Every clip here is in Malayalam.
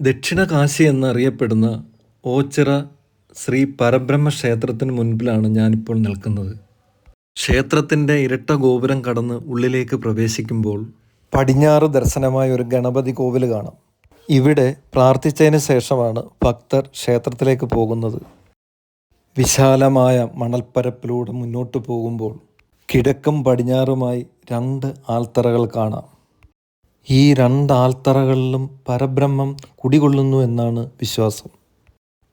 ദക്ഷിണ കാശി എന്നറിയപ്പെടുന്ന ഓച്ചിറ ശ്രീ പരബ്രഹ്മ ക്ഷേത്രത്തിന് മുൻപിലാണ് ഞാനിപ്പോൾ നിൽക്കുന്നത്. ക്ഷേത്രത്തിന്റെ ഇരട്ട ഗോപുരം കടന്ന് ഉള്ളിലേക്ക് പ്രവേശിക്കുമ്പോൾ പടിഞ്ഞാറ് ദർശനമായ ഒരു ഗണപതി കോവിൽ കാണാം. ഇവിടെ പ്രാർത്ഥിച്ചതിന് ശേഷമാണ് ഭക്തർ ക്ഷേത്രത്തിലേക്ക് പോകുന്നത്. വിശാലമായ മണൽപ്പരപ്പിലൂടെ മുന്നോട്ട് പോകുമ്പോൾ കിഴക്കും പടിഞ്ഞാറുമായി രണ്ട് ആൽത്തറകൾ കാണാം. ഈ രണ്ട് ആൽത്തറകളിലും പരബ്രഹ്മം കുടികൊള്ളുന്നു എന്നാണ് വിശ്വാസം.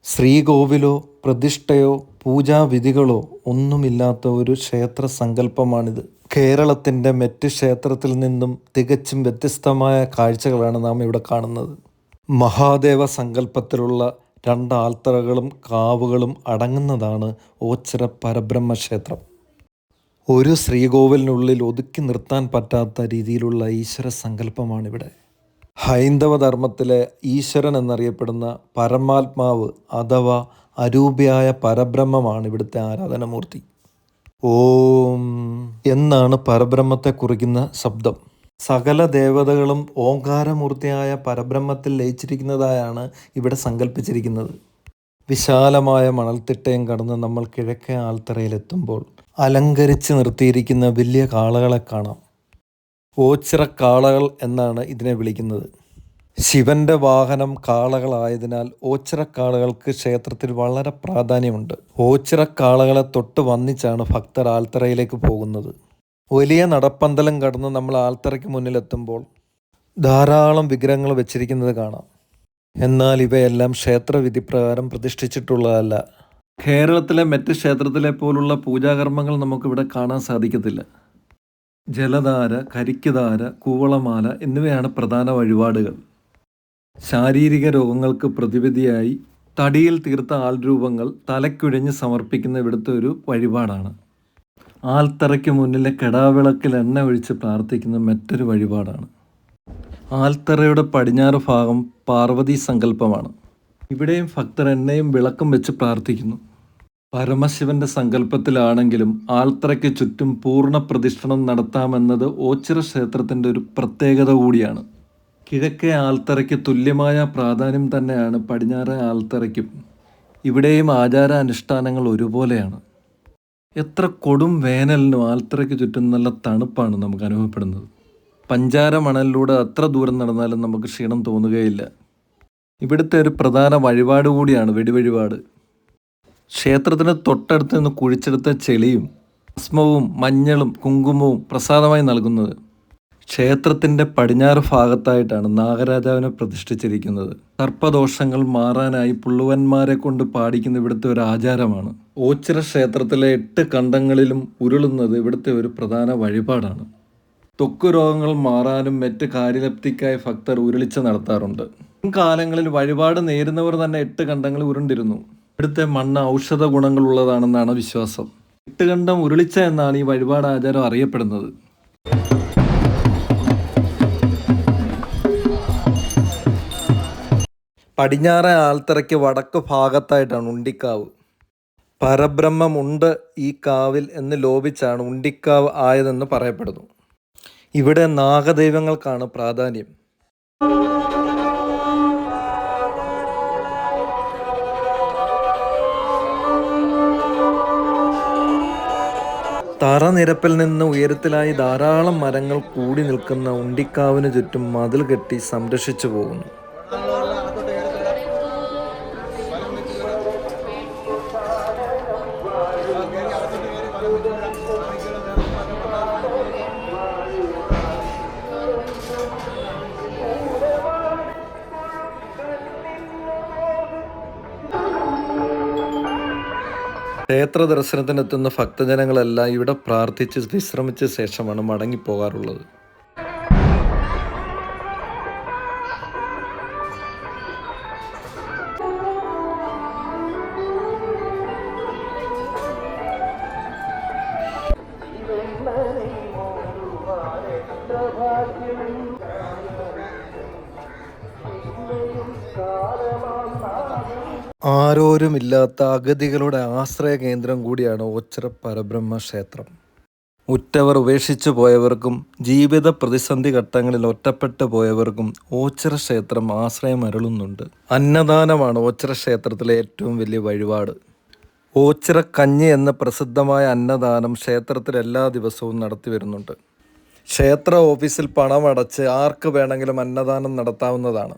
ശ്രീകോവിലോ പ്രതിഷ്ഠയോ പൂജാവിധികളോ ഒന്നുമില്ലാത്ത ഒരു ക്ഷേത്ര സങ്കല്പമാണിത് കേരളത്തിന്റെ മറ്റ് ക്ഷേത്രത്തിൽ നിന്നും തികച്ചും വ്യത്യസ്തമായ കാഴ്ചകളാണ് നാം ഇവിടെ കാണുന്നത്. മഹാദേവ സങ്കല്പത്തിലുള്ള രണ്ട് ആൽത്തറകളും കാവുകളും അടങ്ങുന്നതാണ് ഓച്ചിറ പരബ്രഹ്മ ക്ഷേത്രം ഒരു ശ്രീകോവിലിനുള്ളിൽ ഒതുക്കി നിർത്താൻ പറ്റാത്ത രീതിയിലുള്ള ഈശ്വര സങ്കല്പമാണിവിടെ. ഹൈന്ദവ ധർമ്മത്തിലെ ഈശ്വരൻ എന്നറിയപ്പെടുന്ന പരമാത്മാവ് അഥവാ അരൂപിയായ പരബ്രഹ്മമാണ് ഇവിടുത്തെ ആരാധനമൂർത്തി. ഓം എന്നാണ് പരബ്രഹ്മത്തെ കുറിക്കുന്ന ശബ്ദം. സകല ദേവതകളും ഓങ്കാരമൂർത്തിയായ പരബ്രഹ്മത്തിൽ ലയിച്ചിരിക്കുന്നതായാണ് ഇവിടെ സങ്കല്പിച്ചിരിക്കുന്നത്. വിശാലമായ മണൽത്തിട്ടയും കടന്ന് നമ്മൾ കിഴക്കേ ആൽത്തറയിലെത്തുമ്പോൾ അലങ്കരിച്ച് നിർത്തിയിരിക്കുന്ന വലിയ കാളകളെ കാണാം. ഓച്ചിറ കാളകൾ എന്നാണ് ഇതിനെ വിളിക്കുന്നത്. ശിവന്റെ വാഹനം കാളകളായതിനാൽ ഓച്ചിറക്കാളകൾക്ക് ക്ഷേത്രത്തിൽ വളരെ പ്രാധാന്യമുണ്ട്. ഓച്ചിറക്കാളകളെ തൊട്ട് വന്നിച്ചാണ് ഭക്തർ ആൽത്തറയിലേക്ക് പോകുന്നത്. വലിയ നടപ്പന്തലം കടന്ന് നമ്മൾ ആൽത്തറയ്ക്ക് മുന്നിലെത്തുമ്പോൾ ധാരാളം വിഗ്രഹങ്ങൾ വെച്ചിരിക്കുന്നത് കാണാം. എന്നാൽ ഇവയെല്ലാം ക്ഷേത്രവിധി പ്രകാരം പ്രതിഷ്ഠിച്ചിട്ടുള്ളതല്ല. കേരളത്തിലെ മറ്റ് ക്ഷേത്രത്തിലെ പോലുള്ള പൂജാകർമ്മങ്ങൾ നമുക്കിവിടെ കാണാൻ സാധിക്കത്തില്ല. ജലധാര കരിക്കുധാര കൂവളമാല എന്നിവയാണ് പ്രധാന വഴിപാടുകൾ. ശാരീരിക രോഗങ്ങൾക്ക് പ്രതിവിധിയായി തടിയിൽ തീർത്ത ആൾരൂപങ്ങൾ തലക്കുഴഞ്ഞ് സമർപ്പിക്കുന്ന ഇവിടുത്തെ ഒരു വഴിപാടാണ്. ആൽത്തറയ്ക്ക് മുന്നിലെ കെടാവിളക്കിൽ എണ്ണ ഒഴിച്ച് പ്രാർത്ഥിക്കുന്ന മറ്റൊരു വഴിപാടാണ്. ആൽത്തറയുടെ പടിഞ്ഞാറ് ഭാഗം പാർവതി സങ്കല്പമാണ്. ഇവിടെയും ഭക്തർ എണ്ണയും വിളക്കും വെച്ച് പ്രാർത്ഥിക്കുന്നു. പരമശിവന്റെ സങ്കല്പത്തിലാണെങ്കിലും ആൽത്തറയ്ക്ക് ചുറ്റും പൂർണ പ്രതിഷ്ഠണം നടത്താമെന്നത് ഓച്ചിറ ക്ഷേത്രത്തിന്റെ ഒരു പ്രത്യേകത കൂടിയാണ്. കിഴക്കേ ആൽത്തറയ്ക്ക് തുല്യമായ പ്രാധാന്യം തന്നെയാണ് പടിഞ്ഞാറ് ആൽത്തറയ്ക്കും. ഇവിടെയും ആചാരാനുഷ്ഠാനങ്ങൾ ഒരുപോലെയാണ്. എത്ര കൊടും വേനലിനും ആൽത്തറയ്ക്ക് ചുറ്റും നല്ല തണുപ്പാണ് നമുക്ക് അനുഭവപ്പെടുന്നത്. പഞ്ചാര മണലിലൂടെ അത്ര ദൂരം നടന്നാലും നമുക്ക് ക്ഷീണം തോന്നുകയില്ല. ഇവിടുത്തെ ഒരു പ്രധാന വഴിപാട് കൂടിയാണ് വെടിവഴിപാട്. ക്ഷേത്രത്തിന് തൊട്ടടുത്ത് നിന്ന് കുഴിച്ചെടുത്ത ചെളിയും ഭസ്മവും മഞ്ഞളും കുങ്കുമവും പ്രസാദമായി നൽകുന്നത് ക്ഷേത്രത്തിന്റെ പടിഞ്ഞാറ് ഭാഗത്തായിട്ടാണ് നാഗരാജാവിനെ പ്രതിഷ്ഠിച്ചിരിക്കുന്നത്. സർപ്പദോഷങ്ങൾ മാറാനായി പുള്ളുവന്മാരെ കൊണ്ട് പാടിക്കുന്ന ഇവിടുത്തെ ഒരു ആചാരമാണ്. ഓച്ചിറ ക്ഷേത്രത്തിലെ എട്ട് കണ്ടങ്ങളിലും ഉരുളുന്നത് ഇവിടുത്തെ ഒരു പ്രധാന വഴിപാടാണ്. ത്വക്ക് രോഗങ്ങൾ മാറാനും മറ്റ് കാര്യലബ്ധിക്കായി ഭക്തർ ഉരുളിച്ച നടത്താറുണ്ട്. കാലങ്ങളിൽ വഴിപാട് നേരുന്നവർ തന്നെ എട്ട് കണ്ടങ്ങൾ ഉരുണ്ടിരുന്നു. ഇവിടുത്തെ മണ്ണ് ഔഷധ ഗുണങ്ങളുള്ളതാണെന്നാണ് വിശ്വാസം. എട്ട് കണ്ടം ഉരുളിച്ച എന്നാണ് ഈ വഴിപാട് ആചാരം അറിയപ്പെടുന്നത്. പടിഞ്ഞാറെ ആൽത്തറയ്ക്ക് വടക്ക് ഭാഗത്തായിട്ടാണ് ഉണ്ടിക്കാവ്. പരബ്രഹ്മമുണ്ട് ഈ കാവിൽ എന്ന് ലോപിച്ചാണ് ഉണ്ടിക്കാവ് ആയതെന്ന് പറയപ്പെടുന്നു. ഇവിടെ നാഗദൈവങ്ങൾക്കാണ് പ്രാധാന്യം. തറനിരപ്പിൽ നിന്ന് ഉയരത്തിലായി ധാരാളം മരങ്ങൾ കൂടി നിൽക്കുന്ന ഉണ്ടിക്കാവിന് ചുറ്റും മതിൽ കെട്ടി സംരക്ഷിച്ചു പോകുന്നു. ക്ഷേത്ര ദർശനത്തിനെത്തുന്ന ഭക്തജനങ്ങളെല്ലാം ഇവിടെ പ്രാർത്ഥിച്ച് വിശ്രമിച്ച ശേഷമാണ് മടങ്ങിപ്പോകാറുള്ളത്. ആരോരുമില്ലാത്ത അഗതികളുടെ ആശ്രയ കേന്ദ്രം കൂടിയാണ് ഓച്ചിറ പരബ്രഹ്മ ക്ഷേത്രം ഉറ്റവർ ഉപേക്ഷിച്ചു പോയവർക്കും ജീവിത പ്രതിസന്ധി ഘട്ടങ്ങളിൽ ഒറ്റപ്പെട്ടു പോയവർക്കും ഓച്ചിറ ക്ഷേത്രം ആശ്രയം അരുളുന്നുണ്ട്. അന്നദാനമാണ് ഓച്ചിറ ക്ഷേത്രത്തിലെ ഏറ്റവും വലിയ വഴിപാട്. ഓച്ചിറ കഞ്ഞി എന്ന പ്രസിദ്ധമായ അന്നദാനം ക്ഷേത്രത്തിൽ എല്ലാ ദിവസവും നടത്തി വരുന്നുണ്ട്. ക്ഷേത്ര ഓഫീസിൽ പണമടച്ച് ആർക്ക് വേണമെങ്കിലും അന്നദാനം നടത്താവുന്നതാണ്.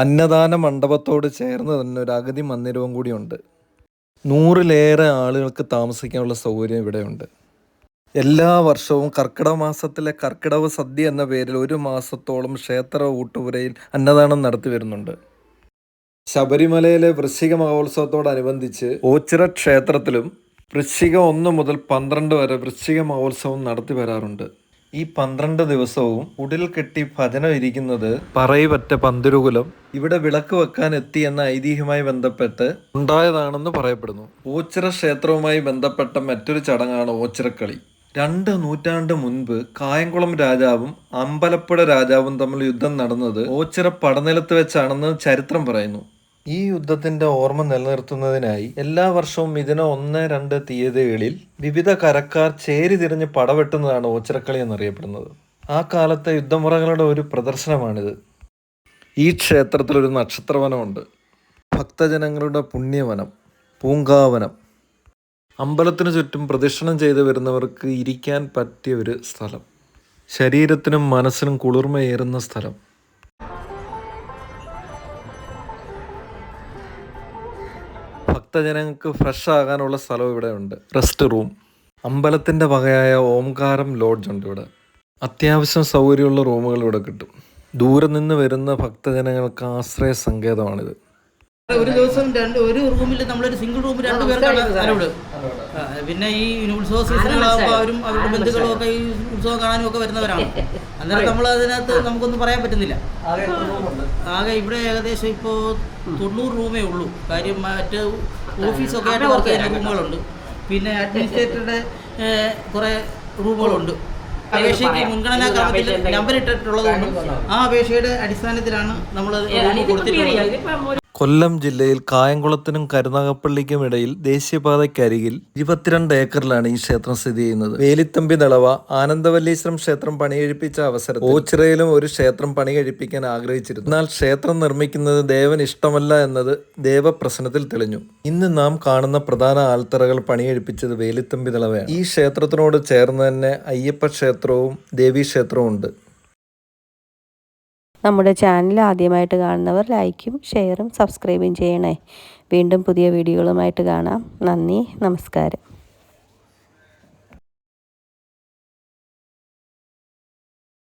അന്നദാന മണ്ഡപത്തോട് ചേർന്ന് തന്നെ ഒരു അഗതി മന്ദിരവും കൂടിയുണ്ട്. നൂറിലേറെ ആളുകൾക്ക് താമസിക്കാനുള്ള സൗകര്യം ഇവിടെയുണ്ട്. എല്ലാ വർഷവും കർക്കിടക മാസത്തിലെ കർക്കിടക സദ്യ എന്ന പേരിൽ ഒരു മാസത്തോളം ക്ഷേത്ര ഊട്ടുപുരയിൽ അന്നദാനം നടത്തി വരുന്നുണ്ട്. ശബരിമലയിലെ വൃശ്ചിക മഹോത്സവത്തോടനുബന്ധിച്ച് ഓച്ചിറ ക്ഷേത്രത്തിലും വൃശ്ചിക ഒന്ന് മുതൽ പന്ത്രണ്ട് വരെ വൃശ്ചിക മഹോത്സവം നടത്തി വരാറുണ്ട്. ഈ പന്ത്രണ്ട് ദിവസവും ഉടിൽ കെട്ടി ഭജന ഇരിക്കുന്നത് പറയുപറ്റ പന്തിരുകുലം ഇവിടെ വിളക്ക് വെക്കാൻ എത്തി എന്ന ഐതിഹ്യവുമായി ബന്ധപ്പെട്ട് ഉണ്ടായതാണെന്ന് പറയപ്പെടുന്നു. ഓച്ചിറ ക്ഷേത്രവുമായി ബന്ധപ്പെട്ട മറ്റൊരു ചടങ്ങാണ് ഓച്ചിറക്കളി. രണ്ട് നൂറ്റാണ്ട് മുൻപ് കായംകുളം രാജാവും അമ്പലപ്പുഴ രാജാവും തമ്മിൽ യുദ്ധം നടന്നത് ഓച്ചിറ പടനിലത്ത് വെച്ചാണെന്ന് ചരിത്രം പറയുന്നു. ഈ യുദ്ധത്തിന്റെ ഓർമ്മ നിലനിർത്തുന്നതിനായി എല്ലാ വർഷവും ഇതിന് ഒന്ന് രണ്ട് തീയതികളിൽ വിവിധ കരക്കാർ ചേരി തിരിഞ്ഞ് പടവെട്ടുന്നതാണ് ഓച്ചിറക്കളി എന്നറിയപ്പെടുന്നത്. ആ കാലത്തെ യുദ്ധമുറകളുടെ ഒരു പ്രദർശനമാണിത്. ഈ ക്ഷേത്രത്തിൽ ഒരു നക്ഷത്രവനമുണ്ട്. ഭക്തജനങ്ങളുടെ പുണ്യവനം പൂങ്കാവനം. അമ്പലത്തിനു ചുറ്റും പ്രദക്ഷിണം ചെയ്തു വരുന്നവർക്ക് ഇരിക്കാൻ പറ്റിയ ഒരു സ്ഥലം. ശരീരത്തിനും മനസ്സിനും കുളിർമയേറുന്ന സ്ഥലം. ഭക്തജനങ്ങൾക്ക് ഫ്രഷ് ആകാനുള്ള സ്ഥലം ഇവിടെ ഉണ്ട്. Rest room. അമ്പലത്തിന്റെ വകയായ ഓംകാരം ലോഡ്ജ് ഉണ്ട് ഇവിടെ. അത്യാവശ്യം സൗകര്യമുള്ള റൂമുകൾ ഇവിടെ കിട്ടും. ദൂരെ നിന്ന് വരുന്ന ഭക്തജനങ്ങൾക്ക് ആശ്രയ സങ്കേതമാണിത്. ഒരു ദിവസം രണ്ട് ഒരു റൂമിൽ നമ്മളൊരു സിംഗിൾ റൂം രണ്ട് പേർക്കാണ് അലൗഡ് പിന്നെ ഈ ഉത്സവ സീസണുകളാകുമ്പോൾ അവരും അവരുടെ ബന്ധുക്കളും ഒക്കെ ഈ ഉത്സവം കാണാനും ഒക്കെ വരുന്നവരാണ്. അന്നേരം നമ്മൾ അതിനകത്ത് നമുക്കൊന്നും പറയാൻ പറ്റുന്നില്ല. ആകെ ഇവിടെ ഏകദേശം ഇപ്പോൾ തൊണ്ണൂറ് റൂമേ ഉള്ളൂ. കാര്യം മറ്റ് ഓഫീസൊക്കെ ആയിട്ട് വർക്ക് ചെയ്യുന്ന റൂമുകളുണ്ട്. പിന്നെ അഡ്മിനിസ്ട്രേറ്ററുടെ കുറേ റൂമുകളുണ്ട്. അപേക്ഷയ്ക്ക് മുൻഗണനാ ക്രമത്തിൽ നമ്പർ ഇട്ടിട്ടുള്ളതുകൊണ്ട് ആ അപേക്ഷയുടെ അടിസ്ഥാനത്തിലാണ് നമ്മൾ കൊടുത്തിട്ടുള്ളത്. കൊല്ലം ജില്ലയിൽ കായംകുളത്തിനും കരുനാഗപ്പള്ളിക്കും ഇടയിൽ ദേശീയപാതയ്ക്കരികിൽ ഇരുപത്തിരണ്ട് ഏക്കറിലാണ് ഈ ക്ഷേത്രം സ്ഥിതി ചെയ്യുന്നത്. വേലിത്തമ്പി ദളവ ആനന്ദവല്ലീശ്വരം ക്ഷേത്രം പണികഴിപ്പിച്ച അവസരം ഓച്ചിറയിലും ഒരു ക്ഷേത്രം പണി കഴിപ്പിക്കാൻ ആഗ്രഹിച്ചിരുന്നു. എന്നാൽ ക്ഷേത്രം നിർമ്മിക്കുന്നത് ദേവൻ ഇഷ്ടമല്ല എന്നത് ദേവപ്രശ്നത്തിൽ തെളിഞ്ഞു. ഇന്ന് നാം കാണുന്ന പ്രധാന ആൽത്തറകൾ പണികഴിപ്പിച്ചത് വേലിത്തമ്പി ദളവയാണ്. ഈ ക്ഷേത്രത്തിനോട് ചേർന്ന് തന്നെ അയ്യപ്പ ക്ഷേത്രവും ദേവീക്ഷേത്രവും ഉണ്ട്. നമ്മുടെ ചാനൽ ആദ്യമായിട്ട് കാണുന്നവർ ലൈക്കും ഷെയറും സബ്സ്ക്രൈബും ചെയ്യണേ. വീണ്ടും പുതിയ വീഡിയോകളുമായിട്ട് കാണാം. നന്ദി നമസ്കാരം.